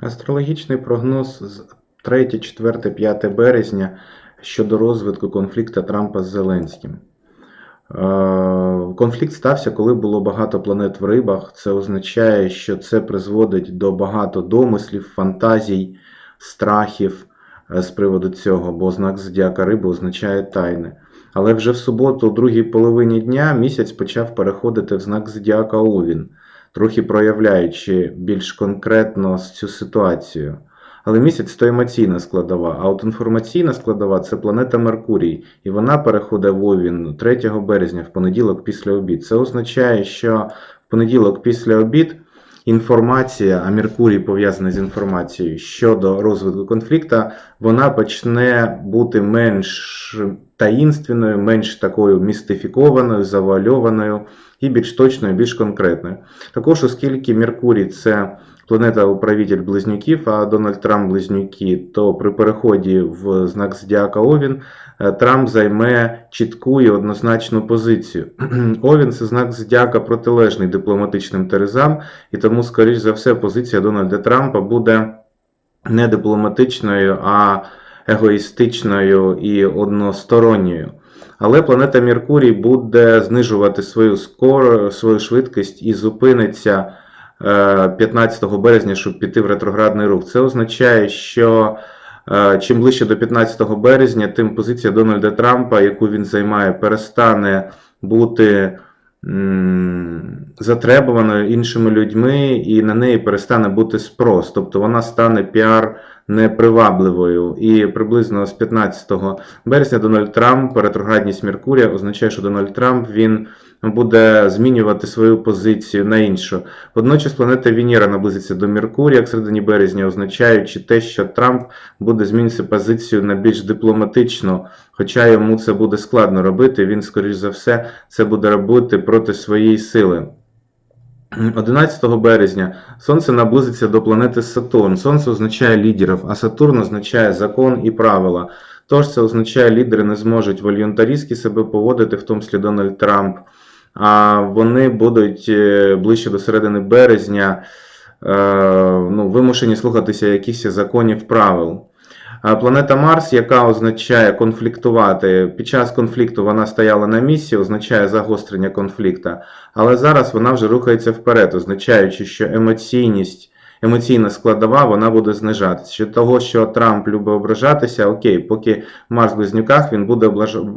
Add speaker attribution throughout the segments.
Speaker 1: Астрологічний прогноз з 3, 4, 5 березня щодо розвитку конфлікту Трампа з Зеленським. Е, Конфлікт стався, коли було багато планет в рибах. Це означає, що це призводить до багато домислів, фантазій, страхів е, з приводу цього, бо знак зодіака риби означає тайне. Але вже в суботу, у другій половині дня, місяць почав переходити в знак зодіака Овін, трохи проявляючи більш конкретно цю ситуацію. Але місяць то емоційна складова, а от інформаційна складова це планета Меркурій, і вона переходить в Овін 3 березня в понеділок після обід. Це означає, що в понеділок після обід інформація, а Меркурій пов'язаний з інформацією щодо розвитку конфлікту, вона почне бути менш таїнственною, менш такою містифікованою, завуальованою і більш точною, більш конкретною. Також, оскільки Меркурій це планета управитель близнюків, а Дональд Трамп близнюки, то при переході в знак Зодіака Овін е, Трамп займе чітку і однозначну позицію. Овін це знак Зодіака протилежний дипломатичним терезам, і тому, скоріш за все, позиція Дональда Трампа буде не дипломатичною, а егоїстичною і односторонньою. Але планета Меркурій буде знижувати свою скор, свою швидкість і зупиниться. 15 березня, щоб піти в ретроградний рух. Це означає, що е, чим ближче до 15 березня, тим позиція Дональда Трампа, яку він займає, перестане бути затребуваною іншими людьми, і на неї перестане бути спрос. Тобто вона стане піар непривабливою. І приблизно з 15 березня Дональд Трамп, ретроградність Меркурія, означає, що Дональд Трамп він буде змінювати свою позицію на іншу. Водночас планета Венера наблизиться до Меркурія як середині березня, означаючи те, що Трамп буде змінювати позицію на більш дипломатичну, хоча йому це буде складно робити. Він, скоріш за все, це буде робити проти своєї сили. 11 березня Сонце наблизиться до планети Сатурн. Сонце означає лідерів, а Сатурн означає закон і правила. Тож це означає, лідери не зможуть волюнтаристськи себе поводити, в тому числі Дональд Трамп. А вони будуть е, ближче до середини березня е, ну, вимушені слухатися якихось законів правил. Планета Марс, яка означає конфліктувати, під час конфлікту вона стояла на місці, означає загострення конфлікту, але зараз вона вже рухається вперед, означаючи, що емоційність, емоційна складова вона буде знижатися. Що того, що Трамп любить ображатися, окей, поки Марс в близнюках він буде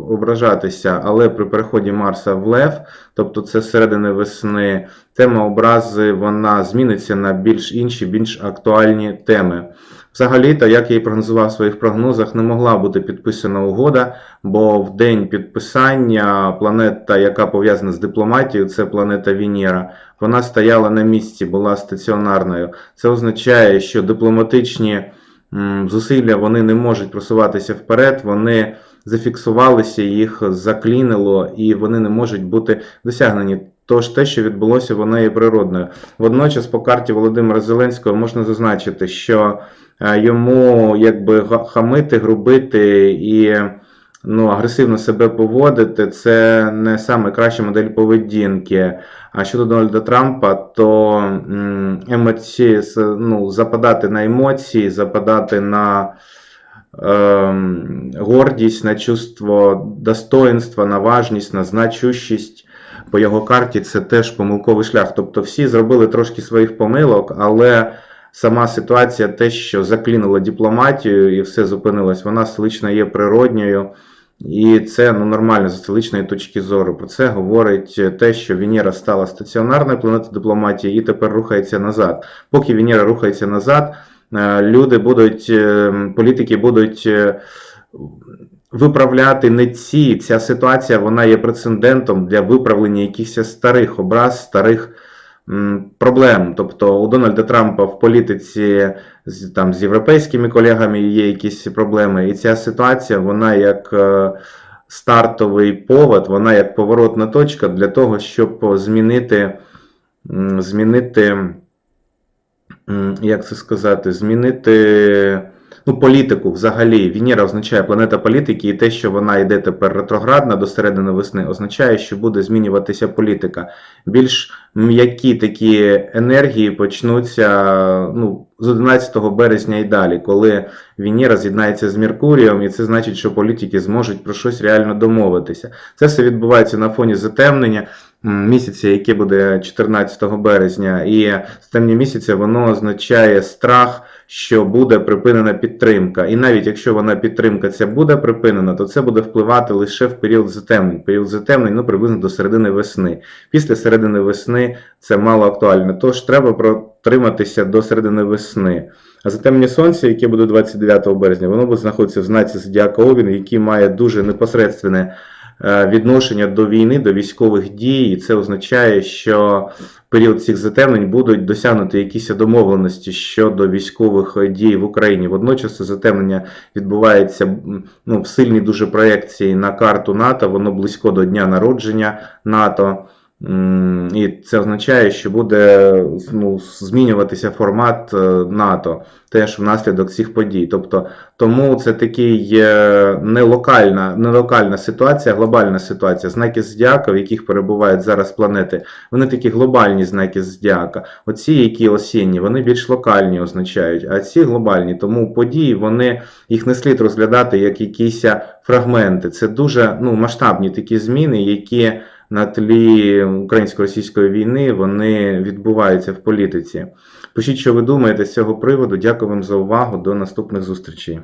Speaker 1: ображатися, але при переході Марса в Лев, тобто це середини весни, тема образи вона зміниться на більш інші, більш актуальні теми. Взагалі-то, як я і прогнозував в своїх прогнозах, не могла бути підписана угода, бо в день підписання планета, яка пов'язана з дипломатією, це планета Венера, вона стояла на місці, була стаціонарною. Це означає, що дипломатичні зусилля вони не можуть просуватися вперед, вони зафіксувалися, їх заклінило, і вони не можуть бути досягнені. Тож те, що відбулося, воно є природною. Водночас, по карті Володимира Зеленського можна зазначити, що Е, йому якби хамити, грубити і ну, агресивно себе поводити, це не саме краща модель поведінки. А щодо Дональда Трампа, то емоції, ну, западати на емоції, западати на гордість, на чувство достоинства, на важність, на значущість. По його карті це теж помилковий шлях. Тобто всі зробили трошки своїх помилок, але сама ситуація, те, що заклінила дипломатію і все зупинилось, вона столично є природньою. І це ну, нормально з столичної точки зору. Про це говорить те, що Венера стала стаціонарною планетою дипломатії і тепер рухається назад. Поки Венера рухається назад, люди будуть, е, політики будуть е, виправляти не ці. Ця ситуація вона є прецедентом для виправлення якихось старих образ, старих проблем. Тобто у Дональда Трампа в політиці з, там, з європейськими колегами є якісь проблеми. І ця ситуація, вона як е, стартовий повод, вона як поворотна точка для того, щоб змінити, змінити як це сказати, змінити ну, політику взагалі. Венера означає планета політики, і те, що вона йде тепер ретроградна до середини весни, означає, що буде змінюватися політика. Більш м'які такі енергії почнуться ну, з 11 березня і далі, коли Венера з'єднається з Меркурієм, і це значить, що політики зможуть про щось реально домовитися. Це все відбувається на фоні затемнення м, місяця, яке буде 14 березня, і затемнення місяця воно означає страх, що буде припинена підтримка. І навіть якщо вона підтримка ця буде припинена, то це буде впливати лише в період затемнень. Період затемнень ну, приблизно до середини весни. Після середини весни це мало актуально. Тож треба протриматися до середини весни. А затемнення сонця, яке буде 29 березня, воно буде знаходитися в знаці Зодіака Овін, який має дуже непосередственне відношення до війни, до військових дій, і це означає, що період цих затемнень будуть досягнуті якісь домовленості щодо військових е, дій в Україні. Водночас це затемнення відбувається ну, в сильній дуже проєкції на карту НАТО, воно близько до дня народження НАТО. І це означає, що буде ну, змінюватися формат е, НАТО теж внаслідок цих подій. Тобто, тому це такий не локальна, не локальна ситуація, а глобальна ситуація. Знаки зодіака, в яких перебувають зараз планети, вони такі глобальні знаки зодіака. Оці, які осінні, вони більш локальні означають, а ці глобальні. Тому події вони їх не слід розглядати як якісь фрагменти. Це дуже ну, масштабні такі зміни, які на тлі українсько-російської війни вони відбуваються в політиці. Пишіть, що ви думаєте з цього приводу. Дякую вам за увагу. До наступних зустрічей.